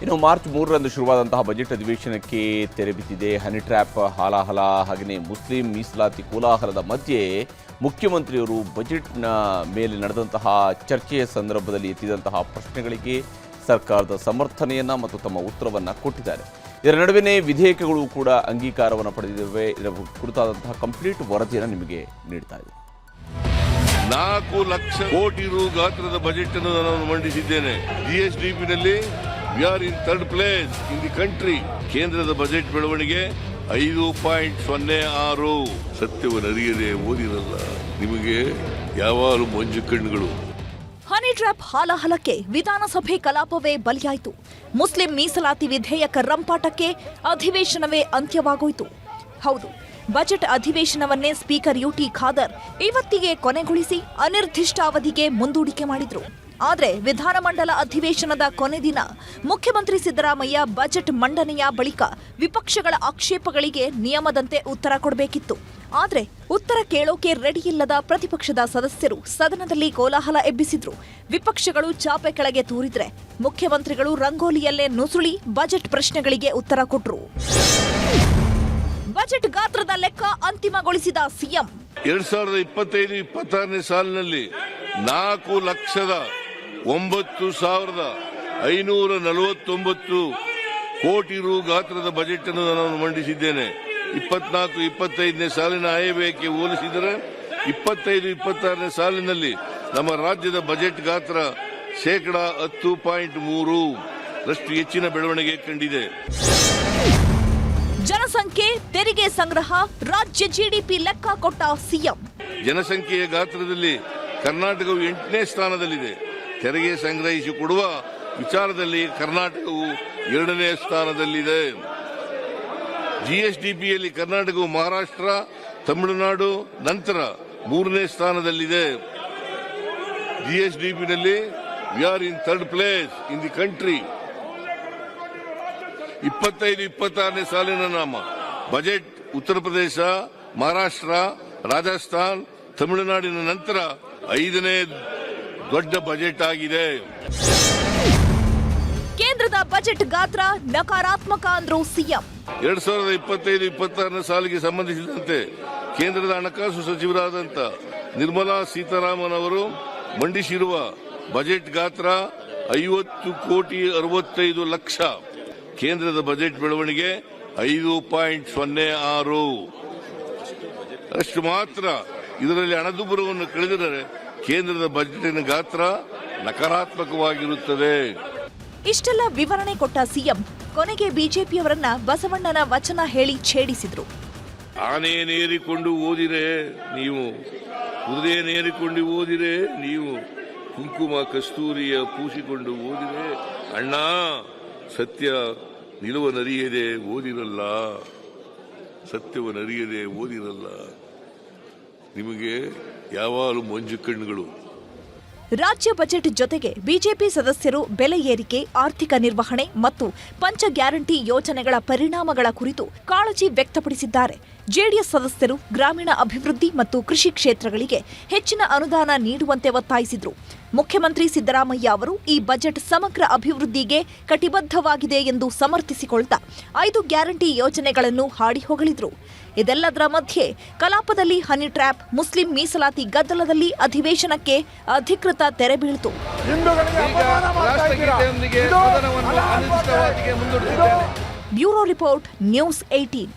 ಇನ್ನು ಮಾರ್ಚ್ ಮೂರರಂದು ಶುರುವಾದಂತಹ ಬಜೆಟ್ ಅಧಿವೇಶನಕ್ಕೆ ತೆರೆ ಬಿದ್ದಿದೆ. ಹನಿ ಟ್ರ್ಯಾಪ್, ಹಾಲಾಹಲ ಹಾಗೆಯೇ ಮುಸ್ಲಿಂ ಮೀಸಲಾತಿ ಕೋಲಾಹಲದ ಮಧ್ಯೆ ಮುಖ್ಯಮಂತ್ರಿಯವರು ಬಜೆಟ್ನ ಮೇಲೆ ನಡೆದಂತಹ ಚರ್ಚೆಯ ಸಂದರ್ಭದಲ್ಲಿ ಎತ್ತಿದಂತಹ ಪ್ರಶ್ನೆಗಳಿಗೆ ಸರ್ಕಾರದ ಸಮರ್ಥನೆಯನ್ನು ಮತ್ತು ತಮ್ಮ ಉತ್ತರವನ್ನು ಕೊಟ್ಟಿದ್ದಾರೆ. ಇದರ ನಡುವೆನೇ ವಿಧೇಯಕಗಳು ಕೂಡ ಅಂಗೀಕಾರವನ್ನು ಪಡೆದಿವೆ. ಇದರ ಕುರಿತಾದಂತಹ ಕಂಪ್ಲೀಟ್ ವರದಿಯನ್ನು ನಿಮಗೆ ನೀಡ್ತಾ ಇದೆ ನಾಲ್ಕು ಲಕ್ಷ ಕೋಟಿ ರು ಗಾತ್ರದ ಬಜೆಟ್ ಅನ್ನು ನಾನು ಮಂಡಿಸಿದ್ದೇನೆ. ಜಿಎಸ್ಡಿಪಿ ನಲ್ಲಿ we are in third place in the country ಕೇಂದ್ರದ ಬಜೆಟ್ ಬೆಳವಣಿಗೆ ಐದು ಪಾಯಿಂಟ್ ಸೊನ್ನೆ ಆರು. ಸತ್ಯವನ್ನು ಅರಿಯದೆ ಓದಿರಲ್ಲ. ನಿಮಗೆ ಯಾವಾಗಲೂ ಮಂಜು ಕಣ್ಣುಗಳು. ಹನಿ ಟ್ರ್ಯಾಪ್ ಹಾಲಹಲಕ್ಕೆ ವಿಧಾನಸಭೆ ಕಲಾಪವೇ ಬಲಿಯಾಯಿತು. ಮುಸ್ಲಿಂ ಮೀಸಲಾತಿ ವಿಧೇಯಕ ರಂಪಾಟಕ್ಕೆ ಅಧಿವೇಶನವೇ ಅಂತ್ಯವಾಗೋಯಿತು. ಹೌದು, ಬಜೆಟ್ ಅಧಿವೇಶನವನ್ನೇ ಸ್ಪೀಕರ್ ಯುಟಿ ಖಾದರ್ ಇವತ್ತಿಗೆ ಕೊನೆಗೊಳಿಸಿ ಅನಿರ್ದಿಷ್ಟಾವಧಿಗೆ ಮುಂದೂಡಿಕೆ ಮಾಡಿದ್ರು. ಆದ್ರೆ ವಿಧಾನಮಂಡಲ ಅಧಿವೇಶನದ ಕೊನೆ ದಿನ ಮುಖ್ಯಮಂತ್ರಿ ಸಿದ್ದರಾಮಯ್ಯ ಬಜೆಟ್ ಮಂಡನೆಯ ಬಳಿಕ ವಿಪಕ್ಷಗಳ ಆಕ್ಷೇಪಗಳಿಗೆ ನಿಯಮದಂತೆ ಉತ್ತರ ಕೊಡಬೇಕಿತ್ತು. ಆದರೆ ಉತ್ತರ ಕೇಳೋಕೆ ರೆಡಿ ಇಲ್ಲದ ಪ್ರತಿಪಕ್ಷದ ಸದಸ್ಯರು ಸದನದಲ್ಲಿ ಕೋಲಾಹಲ ಎಬ್ಬಿಸಿದ್ರು. ವಿಪಕ್ಷಗಳು ಚಾಪೆ ಕೆಳಗೆ ತೂರಿದ್ರೆ ಮುಖ್ಯಮಂತ್ರಿಗಳು ರಂಗೋಲಿಯಲ್ಲೇ ನುಸುಳಿ ಬಜೆಟ್ ಪ್ರಶ್ನೆಗಳಿಗೆ ಉತ್ತರ ಕೊಟ್ರು. ಬಜೆಟ್ ಗಾತ್ರದ ಲೆಕ್ಕ ಅಂತಿಮಗೊಳಿಸಿದ ಸಿಎಂ. ಎರಡ್ ಸಾವಿರದ ಇಪ್ಪತ್ತೈದು, ಇಪ್ಪತ್ತಾರನೇ ಸಾಲಿನಲ್ಲಿ ನಾಲ್ಕು ಲಕ್ಷದ ಒಂಬತ್ತು ಸಾವಿರದ ಐನೂರ ನಲವತ್ತೊಂಬತ್ತು ಕೋಟಿ ರು ಗಾತ್ರದ ಬಜೆಟ್ ಅನ್ನು ನಾನು ಮಂಡಿಸಿದ್ದೇನೆ. ಇಪ್ಪತ್ನಾಲ್ಕು ಇಪ್ಪತ್ತೈದನೇ ಸಾಲಿನ ಆಯವ್ಯಯಕ್ಕೆ ಹೋಲಿಸಿದರೆ ಇಪ್ಪತ್ತೈದು ಇಪ್ಪತ್ತಾರನೇ ಸಾಲಿನಲ್ಲಿ ನಮ್ಮ ರಾಜ್ಯದ ಬಜೆಟ್ ಗಾತ್ರ ಶೇಕಡಾ ಹತ್ತು ಪಾಯಿಂಟ್ ಮೂರು ರಷ್ಟು ಹೆಚ್ಚಿನ ಬೆಳವಣಿಗೆ ಕಂಡಿದೆ. ಜನಸಂಖ್ಯೆ ತೆರಿಗೆ ಸಂಗ್ರಹ ರಾಜ್ಯ ಜಿಡಿಪಿ ಲೆಕ್ಕ ಕೊಟ್ಟ ಸಿಎಂ. ಜನಸಂಖ್ಯೆಯ ಗಾತ್ರದಲ್ಲಿ ಕರ್ನಾಟಕವು ಎಂಟನೇ ಸ್ಥಾನದಲ್ಲಿದೆ. ತೆರಿಗೆ ಸಂಗ್ರಹಿಸಿ ಕೊಡುವ ವಿಚಾರದಲ್ಲಿ ಕರ್ನಾಟಕವು ಎರಡನೇ ಸ್ಥಾನದಲ್ಲಿದೆ. ಜಿಎಸ್ಡಿಪಿಯಲ್ಲಿ ಕರ್ನಾಟಕವು ಮಹಾರಾಷ್ಟ್ರ, ತಮಿಳುನಾಡು, ನಂತರ ಮೂರನೇ ಸ್ಥಾನದಲ್ಲಿದೆ. ಜಿಎಸ್ಡಿಪಿನಲ್ಲಿ we are in third place in the country ಇಪ್ಪತ್ತೈದು, ಇಪ್ಪತ್ತಾರನೇ ಸಾಲಿನ ನಾಮ. ಬಜೆಟ್ ಉತ್ತರ ಪ್ರದೇಶ, ಮಹಾರಾಷ್ಟ್ರ, ರಾಜಸ್ಥಾನ್, ತಮಿಳುನಾಡಿನ ನಂತರ ಐದನೇ ದೊಡ್ಡ ಬಜೆಟ್ ಆಗಿದೆ. ಕೇಂದ್ರದ ಬಜೆಟ್ ಗಾತ್ರ ನಕಾರಾತ್ಮಕ ಅಂದ್ರು ಸಿಎಂ. ಎರಡ್ ಸಾವಿರದ ಇಪ್ಪತ್ತೈದು ಇಪ್ಪತ್ತಾರನೇ ಸಾಲಿಗೆ ಸಂಬಂಧಿಸಿದಂತೆ ಕೇಂದ್ರದ ಹಣಕಾಸು ಸಚಿವರಾದಂಥ ನಿರ್ಮಲಾ ಸೀತಾರಾಮನ್ ಅವರು ಮಂಡಿಸಿರುವ ಬಜೆಟ್ ಗಾತ್ರ ಐವತ್ತು ಕೋಟಿ ಅರವತ್ತೈದು ಲಕ್ಷ. ಕೇಂದ್ರದ ಬಜೆಟ್ ಬೆಳವಣಿಗೆ ಐದು ಪಾಯಿಂಟ್ ಸೊನ್ನೆ ಆರು. ಅಷ್ಟು ಮಾತ್ರ ಇದರಲ್ಲಿ ಹಣದುಬ್ಬರವನ್ನು ಕಳೆದರೆ ಕೇಂದ್ರದ ಬಜೆಟಿನ ಗಾತ್ರ ನಕಾರಾತ್ಮಕವಾಗಿರುತ್ತದೆ. ಇಷ್ಟೆಲ್ಲ ವಿವರಣೆ ಕೊಟ್ಟ ಸಿಎಂ ಕೊನೆಗೆ ಬಿಜೆಪಿಯವರನ್ನ ಬಸವಣ್ಣನ ವಚನ ಹೇಳಿ ಛೇಡಿಸಿದ್ರು. ಆನೆಯನ್ನೇರಿಕೊಂಡು ಓದಿರೆ ನೀವು ಕುದುರೆಯನ್ನೇರಿಕೊಂಡು ಓದಿರೆ ನೀವು ಕುಂಕುಮ ಕಸ್ತೂರಿಯ ಪೂಸಿಕೊಂಡು ಓದಿರೆ ಅಣ್ಣ ಸತ್ಯ ನಿಲುವನರಿಯದೆ ಓದಿರಲ್ಲ ಸತ್ಯವನ್ನರಿಯದೆ ಓದಿರಲ್ಲ. ನಿಮಗೆ ಯಾವಾಗಲೂ ಮಂಜು ಕಣ್ಣುಗಳು. ರಾಜ್ಯ ಬಜೆಟ್ ಜೊತೆಗೆ ಬಿಜೆಪಿ ಸದಸ್ಯರು ಬೆಲೆ ಏರಿಕೆ, ಆರ್ಥಿಕ ನಿರ್ವಹಣೆ ಮತ್ತು ಪಂಚ ಗ್ಯಾರಂಟಿ ಯೋಜನೆಗಳ ಪರಿಣಾಮಗಳ ಕುರಿತು ಕಾಳಜಿ ವ್ಯಕ್ತಪಡಿಸಿದ್ದಾರೆ. ಜೆಡಿಎಸ್ ಸದಸ್ಯರು ಗ್ರಾಮೀಣ ಅಭಿವೃದ್ಧಿ ಮತ್ತು ಕೃಷಿ ಕ್ಷೇತ್ರಗಳಿಗೆ ಹೆಚ್ಚಿನ ಅನುದಾನ ನೀಡುವಂತೆ ಒತ್ತಾಯಿಸಿದ್ರು. ಮುಖ್ಯಮಂತ್ರಿ ಸಿದ್ದರಾಮಯ್ಯ ಅವರು ಈ ಬಜೆಟ್ ಸಮಗ್ರ ಅಭಿವೃದ್ಧಿಗೆ ಕಟಿಬದ್ಧವಾಗಿದೆ ಎಂದು ಸಮರ್ಥಿಸಿಕೊಳ್ತಾ ಐದು ಗ್ಯಾರಂಟಿ ಯೋಜನೆಗಳನ್ನು ಹಾಡಿ ಹೊಗಳಿದ್ರು. ಇದೆಲ್ಲದರ ಮಧ್ಯೆ ಕಲಾಪದಲ್ಲಿ ಹನಿ ಟ್ರ್ಯಾಪ್ ಮುಸ್ಲಿಂ ಮೀಸಲಾತಿ ಗದ್ದಲದಲ್ಲಿ ಅಧಿವೇಶನಕ್ಕೆ ಅಧಿಕೃತ ತೆರೆ ಬೀಳ್ತು. Bureau report news eighteen